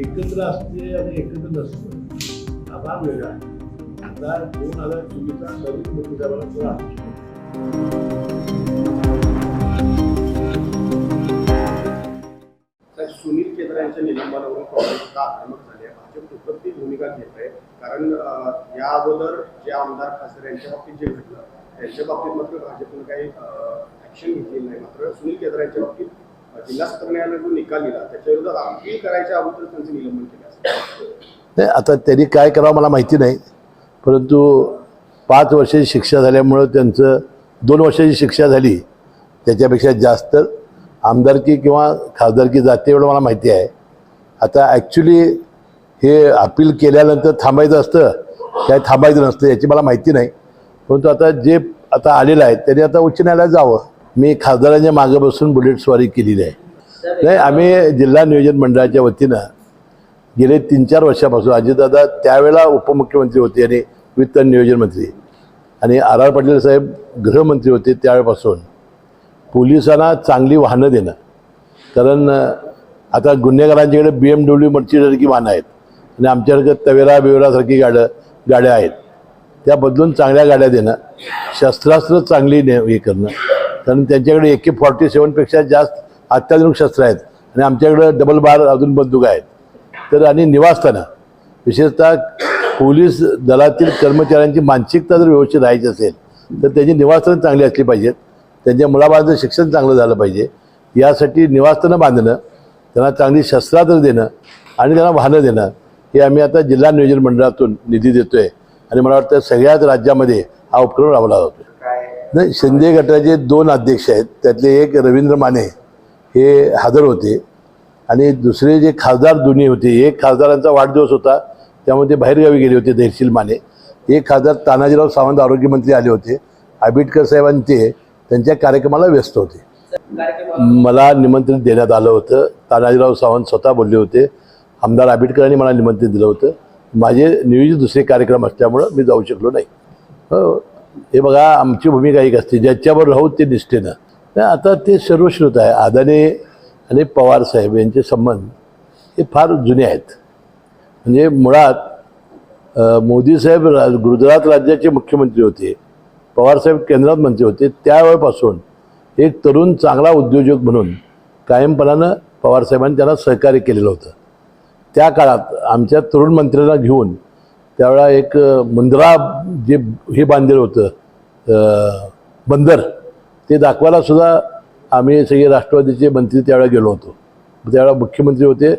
एकत्र असते आणि एकत्र नसतं. हा भाग वेगळा आहे. आता दोन हजार चोवीसचा नवीन मुख्यमंत्र्याला थोडा सुनील केदार यांच्या निलंबनावरून काँग्रेस आक्रमक झाली. आहे भाजप दुपट्टी भूमिका घेत आहे. कारण या अगोदर जे आमदार खासदार यांच्या बाबतीत जे घडलं त्यांच्या बाबतीत मात्र भाजपने काही ऍक्शन घेतलेली नाही. मात्र सुनील केदार यांच्या बाबतीत जिल्हा सत्र न्यायालयाने जो निकाल दिला त्याच्या विरोधात अपील करायच्या अगोदर त्यांचं निलंबन केलं नाही आता त्यांनी काय करावं मला माहिती नाही. परंतु पाच वर्षाची शिक्षा झाल्यामुळं त्यांचं दोन वर्षाची शिक्षा झाली त्याच्यापेक्षा जास्त आमदारकी किंवा खासदारकी जाते एवढं मला माहिती आहे. आता ॲक्च्युली हे अपील केल्यानंतर थांबायचं असतं काय थांबायचं नसतं याची मला माहिती नाही. परंतु आता जे आता आलेलं आहे त्यांनी आता उच्च न्यायालयात जावं. मी खासदारांच्या मागं बसून बुलेट स्वारी केलेली आहे. नाही आम्ही जिल्हा नियोजन मंडळाच्या वतीनं गेले तीन चार वर्षापासून अजितदादा त्यावेळेला उपमुख्यमंत्री होते आणि वित्त नियोजन मंत्री. आणि आर आर पाटील साहेब गृहमंत्री होते त्यावेळेपासून. पोलिसांना चांगली वाहनं देणं. कारण आता गुन्हेगारांच्याकडे बी एम डब्ल्यू मर्चीसारखी वाहनं आहेत. आणि आमच्याकडे तवेरा बिवेरासारखी गाड्या गाड्या आहेत. त्या बदलून चांगल्या गाड्या देणं. शस्त्रास्त्र चांगली ने हे करणं. कारण त्यांच्याकडे ए के फॉर्टी सेवनपेक्षा जास्त अत्याधुनिक शस्त्र आहेत आणि आमच्याकडे डबल बार अजून बंदूक आहेत. तर आणि निवासस्थानं विशेषतः पोलीस दलातील कर्मचाऱ्यांची मानसिकता जर व्यवस्थित राहायची असेल तर त्यांची निवासस्थानं चांगली असली पाहिजेत. त्यांच्या मुलाबाळांचं शिक्षण चांगलं झालं पाहिजे. यासाठी निवासस्थानं बांधणं त्यांना चांगली शस्त्रास्त्र देणं आणि त्यांना वाहनं देणं हे आम्ही आता जिल्हा नियोजन मंडळातून निधी देतोय. आणि मला वाटतं सगळ्याच राज्यामध्ये हा उपक्रम राबवला जातो नाही शिंदे गटाचे दोन अध्यक्ष आहेत. त्यातले एक रवींद्र माने हे हजर होते. आणि दुसरे जे खासदार दोन्ही होते एक खासदारांचा वाढदिवस होता त्यामुळे ते बाहेरगावी गेले होते धैर्यशील माने. एक खासदार तानाजीराव सावंत आरोग्यमंत्री आले होते. आंबेडकर साहेबांनी ते त्यांच्या कार्यक्रमाला व्यस्त होते. मला निमंत्रण देण्यात आलं होतं. तानाजीराव सावंत स्वतः बोलले होते. आमदार आंबेडकरांनी मला निमंत्रण दिलं होतं. माझे नियोजित दुसरे कार्यक्रम असल्यामुळं मी जाऊ शकलो नाही. हो, हे बघा आमची भूमिका एक असते. ज्याच्यावर राहू ते निष्ठेनं. नाही, आता ते सर्वश्रुत आहे आदाने आणि पवार साहेब यांचे संबंध हे फार जुने आहेत. म्हणजे मुळात मोदी साहेब रा गुजरात राज्याचे मुख्यमंत्री होते पवारसाहेब केंद्रात मंत्री होते त्यावेळेपासून एक तरुण चांगला उद्योजक म्हणून कायमपणानं पवारसाहेबांनी त्यांना सहकार्य केलेलं होतं. त्या काळात आमच्या तरुण मंत्र्यांना घेऊन त्यावेळा एक मुंद्रा जे हे बांधलेलं होतं बंदर ते दाखवायला सुद्धा आम्ही सगळे राष्ट्रवादीचे मंत्री त्यावेळेला गेलो होतो. त्यावेळेला मुख्यमंत्री होते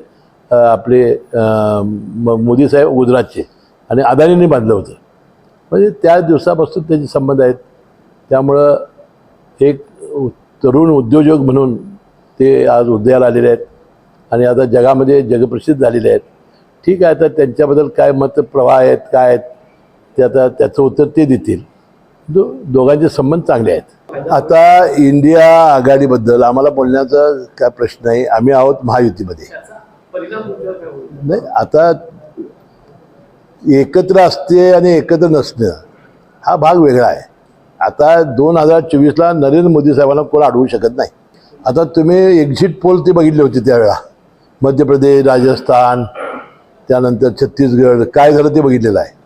आपले म- मोदी साहेब गुजरातचे आणि अदानींनी बांधलं होतं. म्हणजे त्या दिवसापासून त्याचे संबंध आहेत. त्यामुळं एक तरुण उद्योजक म्हणून ते आज उदयाला आलेले आहेत आणि आता जगामध्ये जगप्रसिद्ध झालेले आहेत. ठीक आहे आता त्यांच्याबद्दल काय मत प्रवाह आहेत काय आहेत ते आता त्याचं उत्तर ते देतील. दो दोघांचे संबंध चांगले आहेत. आता इंडिया आघाडीबद्दल आम्हाला बोलण्याचा काय प्रश्न नाही. आम्ही आहोत महायुतीमध्ये. नाही आता एकत्र असते आणि एकत्र नसणं हा भाग वेगळा आहे. आता दोन हजार चोवीसला नरेंद्र मोदी साहेबांना कोण अडवू शकत नाही. आता तुम्ही एक्झिट पोल ते बघितले होते त्यावेळा मध्य प्रदेश राजस्थान त्यानंतर छत्तीसगड काय झालं ते बघितलेलं आहे.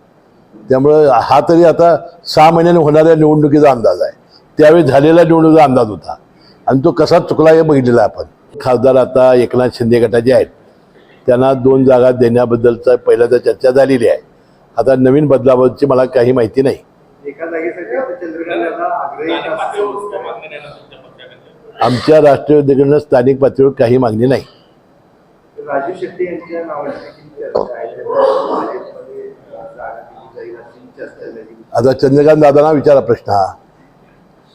त्यामुळं हा तरी आता सहा महिन्याने होणाऱ्या निवडणुकीचा अंदाज आहे. त्यावेळी झालेल्या निवडणुकीचा अंदाज होता. आणि तो कसा चुकला हे बघितलेला आहे आपण. खासदार आता एकनाथ शिंदे गटाचे आहेत. त्यांना दोन जागा देण्याबद्दलचा पहिल्यांदा चर्चा झालेली आहे. आता नवीन बदलाबाबतची मला काही माहिती नाही. आमच्या राष्ट्रवादीकडनं स्थानिक पातळीवर काही मागणी नाही. राजू शेट्टी यांच्या नावाची देखील आता चंद्रकांत दादांना विचारा प्रश्न हा.